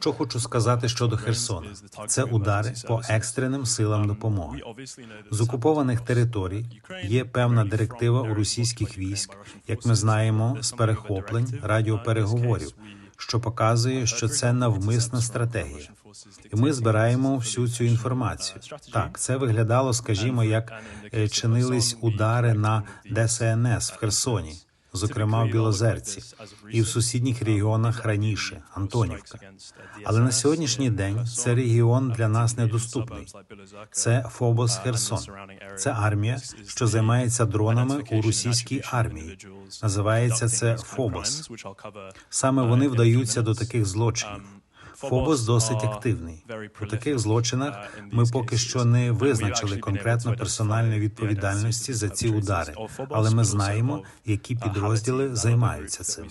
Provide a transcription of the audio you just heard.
Що хочу сказати щодо Херсона, це удари по екстреним силам допомоги. З окупованих територій є певна директива у російських військ, як ми знаємо, з перехоплень радіопереговорів, що показує, що це навмисна стратегія. І ми збираємо всю цю інформацію. Так, це виглядало, скажімо, як е, чинились удари на ДСНС в Херсоні, зокрема в Білозерці, і в сусідніх регіонах раніше Антонівка. Але на сьогоднішній день це регіон для нас недоступний. Це Фобос Херсон. Це армія, що займається дронами у російській армії. Називається це Фобос. Саме вони вдаються до таких злочинів. Фобос досить активний. У таких злочинах ми поки що не визначили конкретно персональної відповідальності за ці удари, але ми знаємо, які підрозділи займаються цим.